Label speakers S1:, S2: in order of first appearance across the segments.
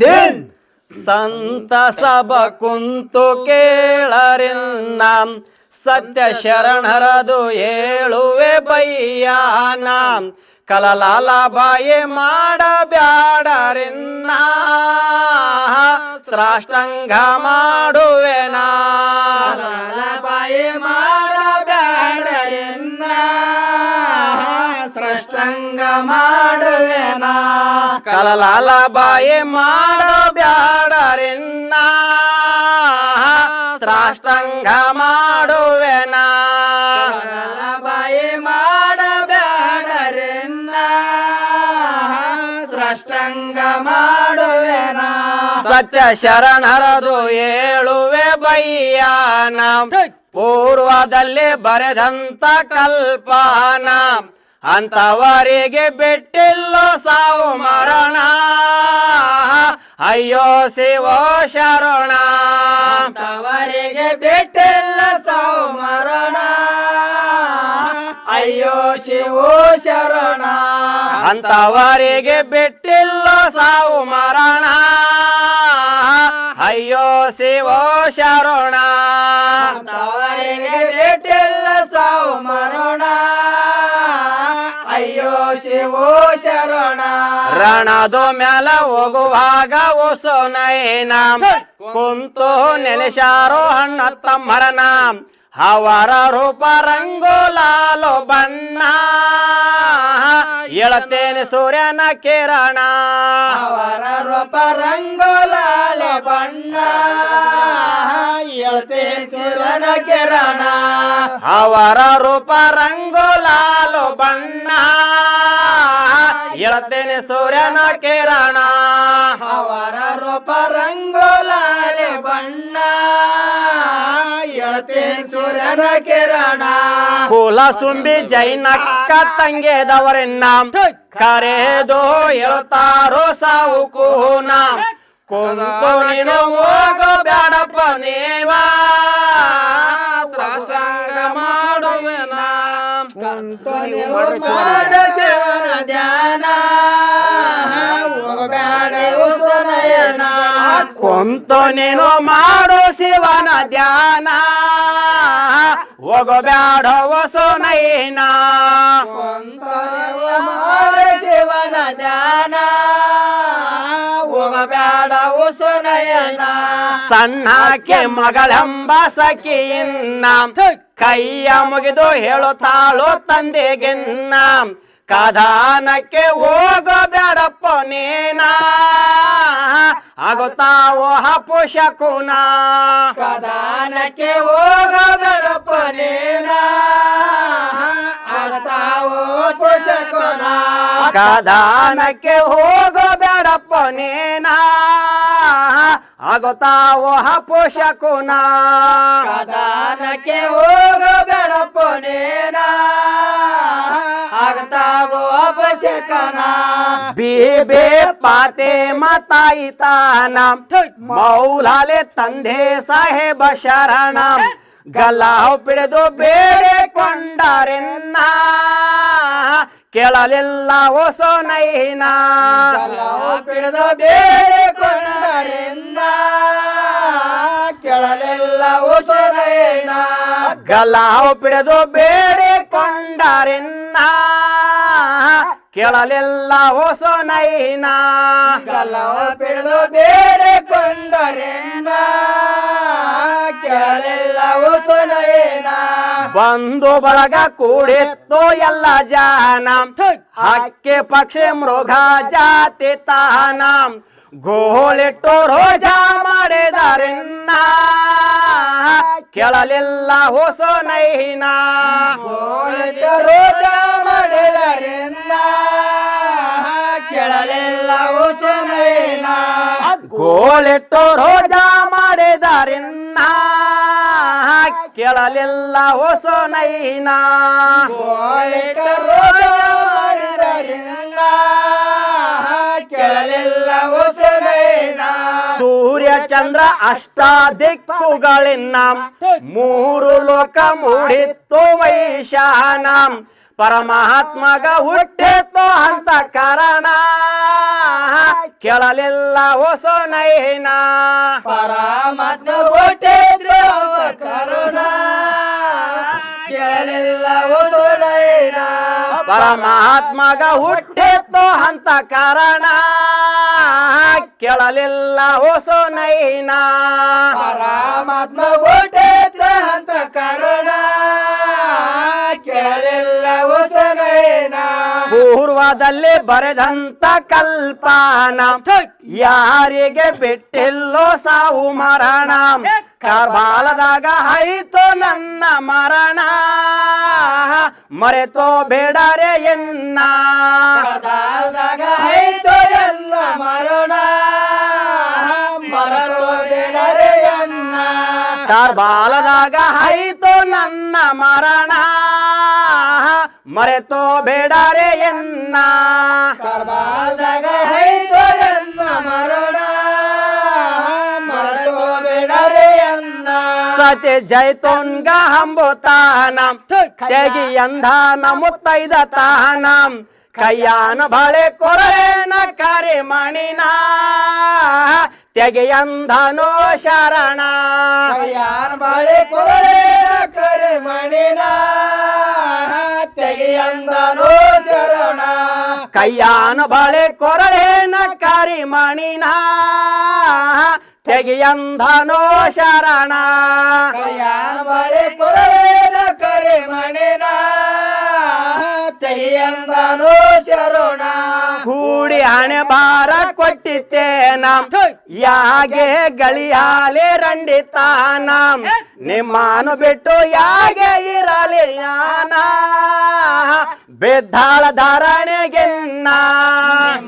S1: ದಿನ್ ಸಂತ ಸಬ ಕುಂತು ಕೇಳರಿನ್ನ ಸತ್ಯ ಶರಣರದು ಹೇಳುವೆ ಬೈಯಾನ. ಕಲಲಾಲ ಬಾಯಿ ಮಾಡಬ್ಯಾಡರಿನ್ನ. ಸಾಷ್ಟಾಂಗ ಮಾಡುವೆನಾ.
S2: ಬಾಯಿ ಮಾಡಬೇಡರಿನ್ನ ಸೃಷ್ಟಂಗ ಮಾಡುವೆನಾ?
S1: ಕಲಲಾಲ ಬಾಯಿ ಮಾಡಬ್ಯಾಡರಿನ್ನ ಸಾಷ್ಟಾಂಗ ಮಾಡುವೆನಾ?
S2: ಬಾಯಿ ಮಾಡಬ್ಯಾಡರಿನ್ನ ಸೃಷ್ಟಂಗ ಮಾಡುವೆನಾ?
S1: ಸತ್ಯ ಶರಣರದು ಹೇಳುವೆ ನಾಮ ಪೂರ್ವದಲ್ಲಿ ಬರೆದಂತ ಕಲ್ಪನ? ಅಂತವರಿಗೆ ಬಿಟ್ಟಿಲ್ಲೋ ಸಾವು ಮರಣ. ಅಯ್ಯೋ ಶಿವೋ ಶರಣ.
S2: ಅಂತವರಿಗೆ ಬಿಟ್ಟಿಲ್ಲ ಸಾವು ಮರಣ. ಅಯ್ಯೋ ಶಿವೋ ಶರಣ.
S1: ಅಂತವರಿಗೆ ಬಿಟ್ಟಿಲ್ಲೋ ಸಾವು ಮರಣ. ಅಯ್ಯೋ ಶಿವೋ ಶರಣ.
S2: ಅಂತವರಿಗೆ ಬಿಟ್ಟಿಲ್ಲ ಸಾವು ಮರಣ. ಅಯ್ಯೋ ಶಿವೋ ಶರಣ.
S1: ರಣದ ಮ್ಯಾಲ ಹೋಗುವಾಗ ಒಸೊನೈನ ಕುಂತು ನೆಲೆಸಾರೋ ಹಣ್ಣ ತಮ್ಮರನ ಅವರ ರೂಪ ರಂಗೋಲಾಲು ಬಣ್ಣ. ಹೇಳುತ್ತೇನೆ ಸೂರ್ಯನ ಕಿರಣ.
S2: ಅವರ ರೂಪ ರಂಗೋಲಾಲು ಬಣ್ಣ. ಹೇಳುತ್ತೇನೆ ಸೂರ್ಯನ ಕಿರಣ.
S1: ಅವರ ರೂಪ ರಂಗೋಲಾಲು ಬಣ್ಣ. ಹೇಳುತ್ತೇನೆ ಸೂರ್ಯನ ಕಿರಣ.
S2: ಅವರ ರೂಪ ರಂಗೋಲಾಲೆ ಬಣ್ಣ. ಸೂರ್ಯನ ಕಿರಣ.
S1: ಕೂಲ ಸುಂಬಿ ಜೈನಕ್ಕ ತಂಗೆದವರೆನ್ನ. ಕರೆದೋ ಹೇಳ್ತಾರೋ ಸಾವು ಕೂನ. ಕುಂತು ನೀನು ಹೋಗೋ ಬ್ಯಾಡಪ್ಪ ನೀವಾ. ಸಾಷ್ಟಾಂಗ ಮಾಡುವೆನ.
S2: ಕಂತನೆ ನೀವು ಮಾಡ ಸೇವನ ಧ್ಯಾನ. ಹೋಗಬೇಡ
S1: ಕುಂತು ನೀನು ಮಾಡು ಶಿವನ ಧ್ಯಾನ. ಹೋಗಬ್ಯಾಡ ಹೊಸನೈನ
S2: ಮಾಡು ಶಿವನ ಧ್ಯಾನ. ಹೋಗಬೇಡ ಉಸನಯನ
S1: ಸಣ್ಣಕ್ಕೆ ಮಗಳೆಂಬ ಸಖಿಯನ್ನ. ಕೈಯ ಮುಗಿದು ಹೇಳುತ್ತಾಳು ತಂದೆಗೆನ್ನ. ಕದಾನಕ್ಕೆ ಹೋಗಬೇಡಪ್ಪ ನೀನ. ಆಗುತ್ತಾವೋ ಹಪು ಶಕುನ
S2: ಕದಾನಕ್ಕೆ ಹೋಗಬೇಡಪ್ಪ ನೀನ. ಆಗ್ತಾವೋ ಪುಷಕೋನ
S1: ಕದಾನಕ್ಕೆ ಹೋಗಬೇಡಪ್ಪ ನೀನ. ಆಗುತ್ತಾವೋ ಹಪು ಶಕುನ
S2: ಕದಾನಕ್ಕೆ ಹೋಗಬೇಡಪ್ಪ ನೀನ. ಆಗ್ತಾವೋ ಅಪಶಕನ
S1: ಬೇಬೆ ಪಾತೆ ಮಾತಾಯಿತಾನ ಮೌಲಾಲೆ ತಂದೆ ಸಾಹೇಬ ಶರಣ. ಗಲಾವ್ ಪಿಡಿದು ಬೇಡಿಕೊಂಡರೆನ್ನ ಕೇಳಲಿಲ್ಲ ಹೊಸನೈನ
S2: ಪಿಡಿದು ಬೇಡಿಕೊಂಡರಿಂದ ಕೆಳಲೆಲ್ಲ ನೈನ
S1: ಗಲಾವ್ ಪಿಡಿದು ಬೇಡಿಕೊಂಡರೆನ್ನ ಕೇಳಲಿಲ್ಲ ಹೊಸನೈನ
S2: ಗಲವ ಪಿಡಿದು ಬೇಡಿಕೊಂಡರಿಂದ ಕೆಳಲೆಲ್ಲ ಉಸರೇನ
S1: ಬಂದು ಬಳಗ ಕೂಡಿತ್ತು ಎಲ್ಲ ಜಾನ. ಹಕ್ಕೆ ಪಕ್ಷಿ ಮೃಗ ಜಾತಿ ತಾನ. ಗೋಳಿಟ್ಟು ರೋಜಾ ಮಾಡಿದಾರೆನ್ನ. ಕೇಳಲಿಲ್ಲ ಹೊಸನೈನ
S2: ಗೋಳಿಟ ರೋಜ ಕೇಳಲಿಲ್ಲ ಕೆಳಲೆಲ್ಲ ನೈನ
S1: ಗೋಳಿಟ್ಟು ರೋಜಾ ಮಾಡಿದಾರೆನ್ನ. ಕೇಳಲಿಲ್ಲ ಹೊಸನೈನ
S2: ನೈನ ರೋಜ ಮಾಡಿದರಿಂದ ಕೆಳಲೆಲ್ಲ
S1: ಸೂರ್ಯ ಚಂದ್ರ ಅಷ್ಟ ದಿಕ್ಕುಗಳಿನ್ನ ಮೂರು ಲೋಕ ಮೂಡಿತ್ತು ವೈಶಾನ. ಪರಮಾತ್ಮಗ ಹುಟ್ಟಿತ್ತು ಅಂತ ಕಾರಣ. ಕೇಳಲಿಲ್ಲ ಹೊಸ ನೈನ.
S2: ಪರಮಾತ್ಮ ಹುಟ್ಟಿದ್ರು ಕರುಣ. ಕೇಳಲಿಲ್ಲ ಹೊಸನೈನ
S1: ಪರಮಾತ್ಮಗ ಹುಟ್ಟಿತ್ತು ಅಂತ ಕಾರಣ. ಕೇಳಲಿಲ್ಲ ಹೊಸ ನೈನ
S2: ಪರಮಾತ್ಮ ಹುಟ್ಟಿತ್ತು ಅಂತ ಕಾರಣ. ಕೇಳಲಿಲ್ಲ ಹೊಸನೈನ
S1: ಪೂರ್ವದಲ್ಲಿ ಬರೆದಂತ ಕಲ್ಪನ. ಯಾರಿಗೆ ಬಿಟ್ಟಿಲ್ಲೋ ಸಾವು ಮರಣ. ಕಾರ್ಬಾಲದಾಗ ಆಯಿತು ನನ್ನ ಮರಣ. ಮರೆತೋ ಬೇಡರೆ ಎನ್ನ.
S2: ಕದಾಲ್ದಾಗ ಆಯ್ತು ಎಲ್ಲ ಮರಣ. ಮರೆತೋ ಬೇಡರೆ ಎನ್ನ.
S1: ಕಾರ್ಬಾಲದಾಗ ಆಯಿತು ನನ್ನ ಮರಣ. ಮರೆತೋ ಬೇಡರೆ ಎನ್ನ.
S2: ಕಾರ್ಬಾಲದಾಗ ಆಯ್ತು ಎಲ್ಲ ಮರಣ.
S1: ಸತಿ ಜೈತೋನ್ಗ ಹಂಬುತಾನ ತೆಗಿ ಅಂಧಾನ ಮುತ್ತೈದ ತಾನ. ಕಯ್ಯಾನ ಬಳೆ ಕೊರಳೇನ ಕರೆ ಮಣಿನ ತೆಗೆಯಂಧನೋ ಶರಣ.
S2: ಕೈಯಾನ ಬಾಳೆ ಕೊರಳೆ ಕರೆ ಮಣಿನ ತೆಗೆಯಂದನೋ ಶರಣ.
S1: ಕಯ್ಯಾನ ಬಳೆ ಕೊರಳೇನ ಕರಿ ಮಣಿನ ತೆಗೆಯಂಧನೋ ಶರಣ.
S2: ಬಾಳೆ ಕರಿ ಕರೆ ಮಣಿನ ತೆಗೆಯಂದನೋ ಶರಣ.
S1: ಕೂಡಿ ಹಣೆ ಬಾರ ಕೊಟ್ಟಿತ್ತೇನ. ಯಾಗೆ ಗಳಿಯಾಲೆ ರಂಡಿತಾನ. ನಿಮ್ಮನು ಬಿಟ್ಟು ಯಾಗೆ ಇರಲಿ ಯಾನ ಬೆದ್ದಾಳ ಧಾರಣೆಗೆನ್ನ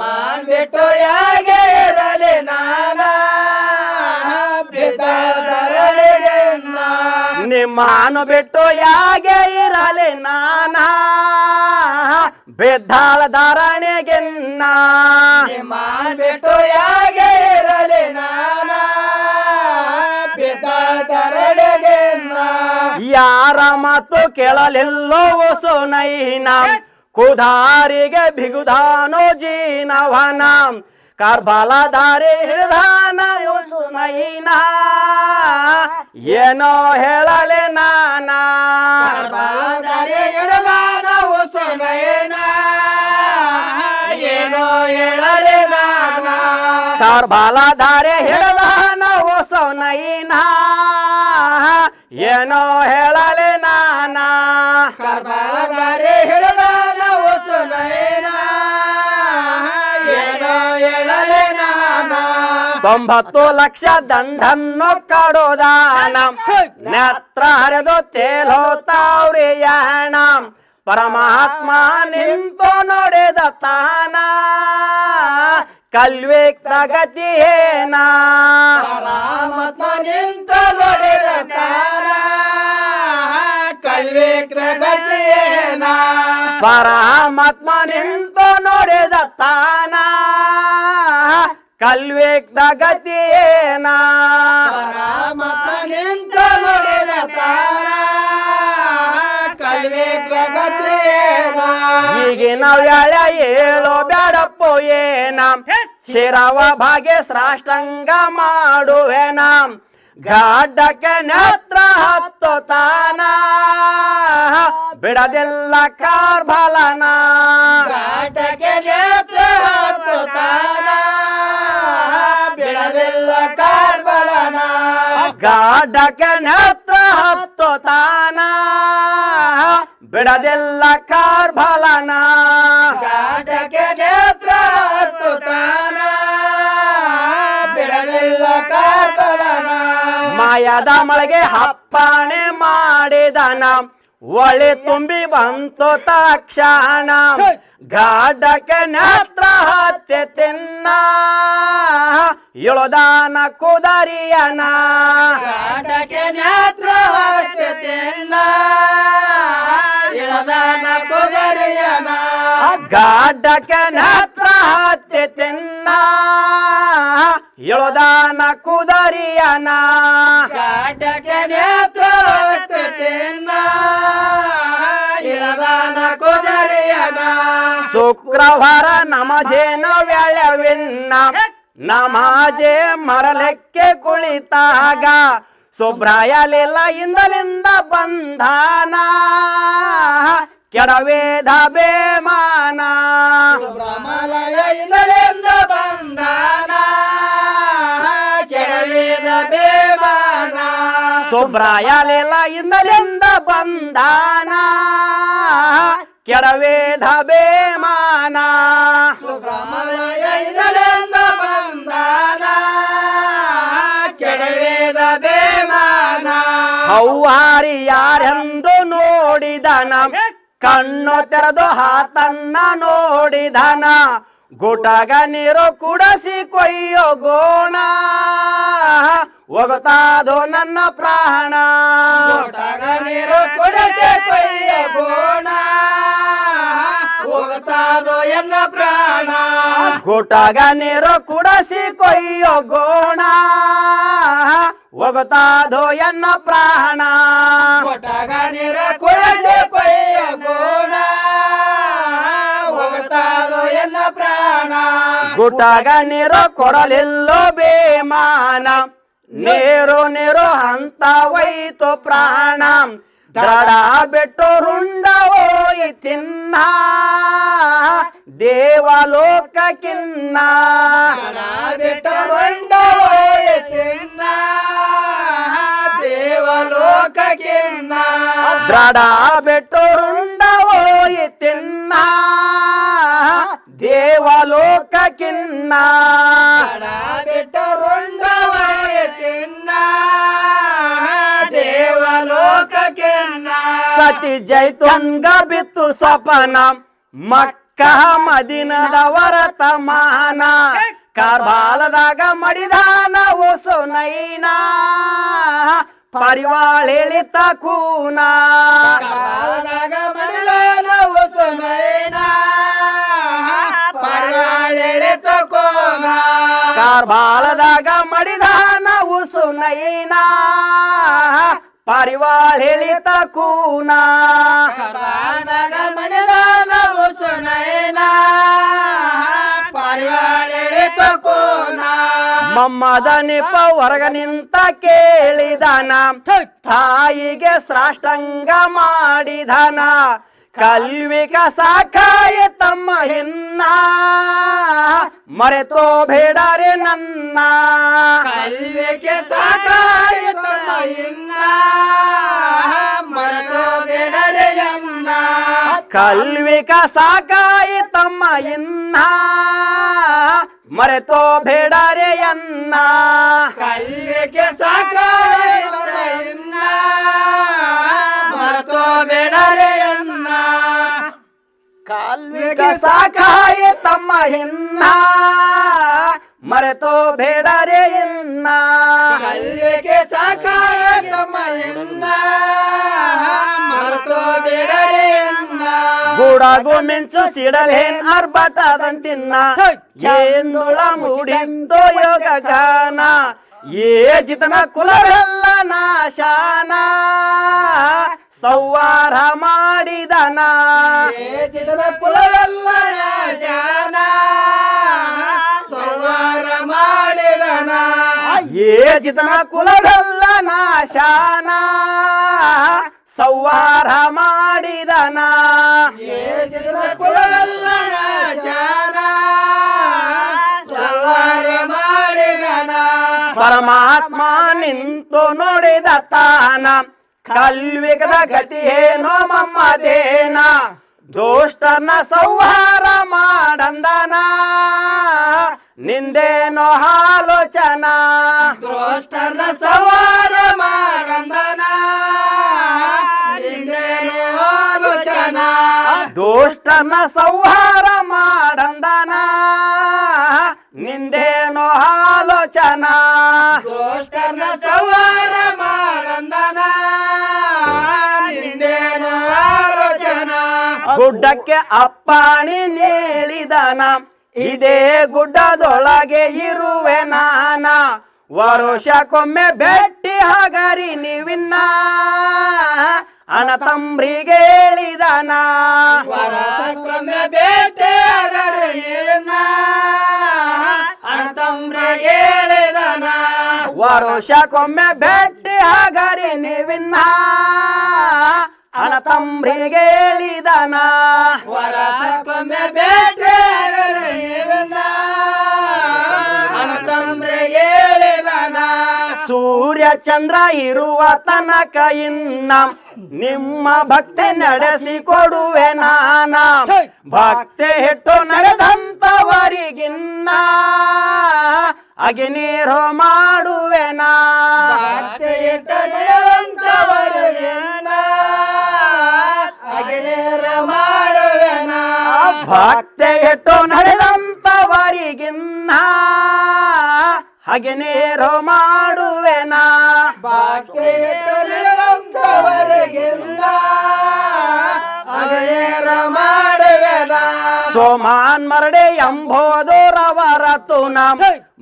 S2: ಮಾನ್ ಬಿಟ್ಟು ಯಾಗೆ ಇರಲಿ ನಾನ
S1: ನಿಮ್ಮನು ಬಿಟ್ಟು ಯಾಗೆ ಇರಲಿ ನಾನಾ? ಬೆದ್ದಾಳ ಧಾರಣೆಗೆನ್ನ.
S2: ಮಾನ್ ಬಿಟ್ಟು ಯಾಗೆ ಇರಲಿ ನಾನಾ? ಬೆದ್ದಾಳ ಧಾರಣೆಗೆನ್ನ.
S1: ಯಾರ ಮಾತು ಕೇಳಲಿಲ್ಲೋ ಸುನೈನ ಕುದಾರಿಗೆ ಬಿಗುದಾನೋ ಜೀನವನ? ಕಾರ್ಬಾಲಧಾರೆ ಹಿಡಿದಾನ ಸುನೈನ ಏನೋ ಹೇಳಲೆ ನಾನ.
S2: ಬಾದರೆ ಇಡಲಾನ ಹೊಸನಯನ ಏನೋ ಹೇಳಲೆ ನಾನಾ.
S1: ಕಾರ್ಬಾಲ ದಾರಿ ಹಿಡಿದಾನ ಸುನೈನ ಏನೋ ಹೇಳಲೆ ನಾನಾ. ತೊಂಬತ್ತು ಲಕ್ಷ ದಂಡನ್ನು ಕಡೋದಾನ. ನೇತ್ರ ಹರಿದು ತೇಲೋತಾವ್ರಿ ಯಾಣ ಪರಮಾತ್ಮ ನಿಂತು ನೋಡಿದ ತಾನ. ಕಲ್ವಿಕ್ತ ಗತಿ ಏನ
S2: ಪರಮಾತ್ಮ ನಿಂತ ನೋಡಿದ ತಾನ. ಕಲ್ವಿಕ್ರ ಗತಿಯೇನ
S1: ಪರಮಾತ್ಮ ನಿಂತು ನೋಡಿದ ಕಲ್ವಿಕ್ತ ಗತಿ ಏನ
S2: ಪರಮಾತ್ಮ ನಿಂತ ನೋಡಿದ ತಾನ ಕಲ್ವಿಕ್ರ ಗತಿಯೇನ
S1: ಈಗಿನ ವ್ಯಾಳ ಏಳು ಬ್ಯಾಡಪ್ಪೋ ಏನ? ಶಿರವ ಭಾಗ್ಯ ಶ್ರಾಷ್ಟಂಗ ಮಾಡುವೆನ? ಗಾಡ್ಡಕ್ಕೆ ನೇತ್ರ ಹತ್ತು ತಾನ? ಬಿಡದಿಲ್ಲ ಕಾರ್ಬಲನ?
S2: ಕಾಟಕ್ಕೆ
S1: ಗಾಡ್ಡಕ್ಕೆ ನೇತ್ರ ಹತ್ತು ತಾನ. ಬಿಡದಿಲ್ಲ ಕಾರ್ಬಲನ.
S2: ಹತ್ತು ತಾನ. ಬಿಡದಿಲ್ಲ ಕಾರ್ಬಲನ.
S1: ಮಾಯದ ಮಳೆಗೆ ಹಪ್ಪಾಣೆ ಮಾಡಿದನ. ಒಳೆ ತುಂಬಿ ಬಂತು ತಕ್ಷಣ. ಗಾಡಕ ನೇತ್ರ ಹತ್ತೆ ತಿನ್ನ. ಇಳದಾನ ಕುದರಿಯನ.
S2: ಗಾಡಕ ನೇತ್ರ ಹತ್ತೆ ತಿನ್ನ. ಇಳದಾನ ಕುದರಿಯನ.
S1: ಗಾಡಕ ನೇತ್ರ ಹತ್ತೆ ತಿನ್ನ. ಇಳದಾನ ಕುದರಿಯನ.
S2: ಗಾಡಕ ನೇತ್ರ ಇಳದಾನ ಕುದರಿಯನ
S1: ಶುಕ್ರವಾರ ನಮಜೇನ ವ್ಯಾಳವಿನ್ನ ನಮಾಜೆ ಮರಲೆಕ್ಕೆ ಕುಳಿತಾಗ. ಸುಬ್ರಾಯಲಿಲ್ಲ ಇಂದಲಿಂದ ಬಂಧಾನ ಕೆಡವೇದ ಬೇಮಾನ.
S2: ಸುಬ್ರಹ್ಮಲಯ ಇಂದಲಿಂದ ಬಂದಾನ. ಕೆಡವೇದ ಬೇಮಾನ.
S1: ಸುಬ್ರಾಯಲಿಲ್ಲ ಇಂದಲಿಂದ ಬಂಧಾನ ಕೆಡವೇದ ಬೇಮಾನ
S2: ಮಾನ. ಇಂದಲಿಂದ ಬಂದಾನ ಕೆಡವಿದ ಬೇಮಾನ
S1: ಹೌವಾರಿ ಯಾರೆಂದು ನೋಡಿದನ. ಕಣ್ಣು ತೆರೆದು ಹಾತನ್ನ ನೋಡಿದನ. ಗುಟಗ ನೀರು ಕುಡಸಿ ಕೊಯ್ಯೋ ಗೋಣ. ಒಗತಾದೋ ನನ್ನ ಪ್ರಾಣ.
S2: ಗುಟಗ ನೀರು ಕುಡಸಿ ಕೊಯ್ಯೋ ಗೋಣ. ಹೋಗ್ತಾದೋ ಎನ್ನ ಪ್ರಾಣ?
S1: ಗೋಟಾಗ ನೀರು ಕುಡಸಿ ಕೊಯ್ಯೋ ಗೋಣ. ಒಗತಾದೋ ಎನ್ನ ಪ್ರಾಣ?
S2: ಗೋಟಾಗ ನೀರು ಕುಡಸಿ ಕೊಯ್ಯೋ ಗೋಣ. ಒಗತಾದೋ ಎನ್ನ ಪ್ರಾಣ?
S1: ಗುಟಗ ನೀರು ಕೊಡಲಿಲ್ಲೋ ಬೇಮಾನ. ನೀರು ನೀರು ಅಂತ ವೈತು ಪ್ರಾಣ. ದಡ ಬಿಟ್ಟು ರುಂಡ ಹೋಯಿ ತಿನ್ನ. ದೇವಲೋಕ ಕಿನ್ನ
S2: ಹಣ ಬಿಟ್ಟ ಕೊಂಡವೋಯ ತಿನ್ನ ದೇವಲೋಕ ಕಿನ್ನ
S1: ದಡ ಬಿಟ್ಟು ರುಂಡ ಹೋಯಿ ತಿನ್ನ ದೇವಲೋಕ ಕಿನ್ನ
S2: ಹಣ ಬಿಟ್ಟ ಕೊಂಡವೋಯ ತಿನ್ನ ಮದಿನದವರ ತಮಾನ.
S1: ಸತಿ ಮಡಿದಾನ ಓಸೋ ಮದಿನದ ವರತಮಾನ ಕಾರ್ಬಾಲದಾಗ ಮಡಿದಾನ ಓಸೋ ನೈನ ಪರಿವಾಳ ಹೇಳಿತ ಕೂನ. ಕಾರ್ಬಾಲದಾಗ ಮಡಿದಾನ ಉಸು ನೈನ ಪರಿವಾಳ ಹೇಳಿತ ಕೂನ.
S2: ಹೊಸನೈನ ಪರವಾಳೆಳೆ ತಕೋನ
S1: ಮಮ್ಮದ ನಿಪ ಹೊರಗ ನಿಂತ ಕೇಳಿದನ. ತಾಯಿಗೆ ಸ್ರಾಷ್ಟಂಗ ಮಾಡಿದನ. ಕಲ್ವಿಕ ಸಾಕಾಯ ತಮ್ಮ ಹಿನ್ನ ಮರೆತೋ ಬೇಡರೆ ನನ್ನ
S2: ಕಲ್ವಿಗೆ ಸಾಕಾಯಿತು ಇನ್ನ ಮರದು ಬಿಡರೆಯನ್ನ
S1: ಕಲ್ವಿಕ ಸಾಕಾಯ ತಮ್ಮ ಇನ್ನ ಮರೆತೋ ಬೇಡರೆ ಅನ್ನ
S2: ಕಲ್ವಿಗೆ ಸಾಕಾಯಿತು ಇನ್ನ ಮರದು
S1: ಕಾಲ್ವಿಕ ಸಾಕಾಯ ತಮ್ಮ ಹಿನ್ನ ಮರೆತೋ ಬೇಡರೆ ಇನ್ನ
S2: ಮಲ್ವಿಗೆ ಸಾಕಾಯ ತಮ್ಮ ಹಿನ್ನ ಮರೆತೋ ಬೇಡ ರೇ ಇನ್ನ
S1: ಗೂಡಾಗು ಮಿಂಚು ಸಿಡಲೇನ್ ಅರ್ಬಟದಂತಿನ್ನ ಏನುಳ ಮೂಡಿಂದೋ ಯೋಗ ಗಾನ. ಏ ಜಿತನ ಕುಲವೆಲ್ಲ ನಾಶಾನ. ಸೌವಾರ ಮಾಡಿದನ.
S2: ಚಿಟದ ಕುಲವೆಲ್ಲ ಶಾನ. ಸಂವಾರ ಮಾಡಿದನ.
S1: ಏ ಜಿತನ ಕುಲವೆಲ್ಲ ನಾಶಾನ ಸವಾರ ಮಾಡಿದನ.
S2: ಏ ಚಿಟದ ಕುಲವೆಲ್ಲ ಶಾನ. ಸಂವಾರ ಮಾಡಿದನ.
S1: ಪರಮಾತ್ಮ ನಿಂತು ನೋಡಿದ ತಾನ. ಕಲ್ವಿಗದ ಗತಿ ಏನೋ ಮಮ್ಮದೇನ. ದುಷ್ಟನ ಸಂಹಾರ ಮಾಡಂದನ. ನಿಂದೇನೋ ಆಲೋಚನ.
S2: ದೋಷ್ಟನ್ನ ಸಂಹಾರ ಮಾಡಂದನ. ನಿಂದೇನೋ ಆಲೋಚನ.
S1: ದುಷ್ಟನ ಸಂಹಾರ ಮಾಡಂದನ. ನಿಂದೇನೋ ಆಲೋಚನಾ.
S2: ದೋಷ್ಟನ್ನ ಸವಾರ
S1: ಗುಡ್ಡಕ್ಕೆ ಅಪ್ಪಾಣಿ ನೇಳಿದನ. ಇದೇ ಗುಡ್ಡದೊಳಗೆ ಇರುವೆ ನಾನ. ವರುಷಕ್ಕೊಮ್ಮೆ ಭೇಟಿ ಹಗರಿ ನೀವಿನ್ನ. ಅಣ ತಂಬ್ರಿಗೆ ಹೇಳಿದನ.
S2: ವರುಷಕ್ಕೊಮ್ಮೆ ಭೇಟಿ ಹಗರಿ ನೀವಿನ್ನ. ಅಣ ತಂಬ್ರಿಗೆ ಹೇಳಿದನ.
S1: ವರುಷಕ್ಕೊಮ್ಮೆ ಭೇಟಿ ಹಗರಿ ನೀವಿನ್ನ. ಅಣ್ಣ ತಂಬ್ರಿಗೆ ಹೇಳಿದನ.
S2: ವರಸಕ್ಕೊಮ್ಮೆ ಭೇಟಿಯಾದರೆ ನೀವಿನ್ನ ಅಣ್ಣ ತಮ್ರಿಗೆ ಹೇಳಿದನ.
S1: ಸೂರ್ಯ ಚಂದ್ರ ಇರುವ ತನಕ ಇನ್ನ ನಿಮ್ಮ ಭಕ್ತಿ ನಡೆಸಿ ಕೊಡುವೆ ನಾನ ಭಕ್ತಿ ಹಿಟ್ಟು ನಡೆದಂತವರಿಗಿನ್ನ ಅಗಿನೀರು ಮಾಡುವೆನಾ
S2: ಭಕ್ತಿ ಇಟ್ಟು
S1: ಭಕ್ತಿ ಹಿಟ್ಟು ನಡೆದಂತವರಿಗಿನ್ನ ಮಾಡುವೆನಾ
S2: ನಡೆಯುವಂತವರಿಗಿನ್ನ ಅಗಿನೇರ ಮಾಡುವೆನ
S1: ಸೋಮಾನ್ ಮರಡೆ ಎಂಬೋದೋರವರ ತುನ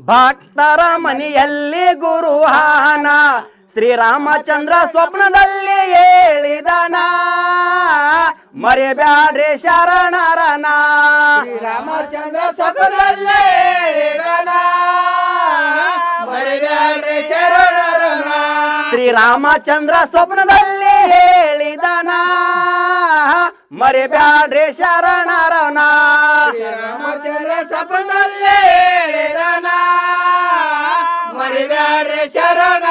S1: ಭಕ್ತರ ಮನೆಯಲ್ಲಿ ಗುರುಹಾನ ಶ್ರೀರಾಮಚಂದ್ರ ಸ್ವಪ್ನದಲ್ಲಿ ಮರೆಬ್ಯಾಡ್ರಿ ಶರಣರನ
S2: ರಾಮಚಂದ್ರ ಸಭದಲ್ಲಿ ಹೇಳಿದನ ಮರಿಬ್ಯಾಡ್ರಿ ಶರಣರನ
S1: ಶ್ರೀರಾಮಚಂದ್ರ ಸ್ವಪ್ನದಲ್ಲಿ ಹೇಳಿದನ ಮರೆಬ್ಯಾಡ್ರಿ ಶರಣರನ
S2: ರಾಮಚಂದ್ರ ಸಭದಲ್ಲಿ ಹೇಳಿದನ ಮರಿಬ್ಯಾಡ್ರಿ ಶರಣ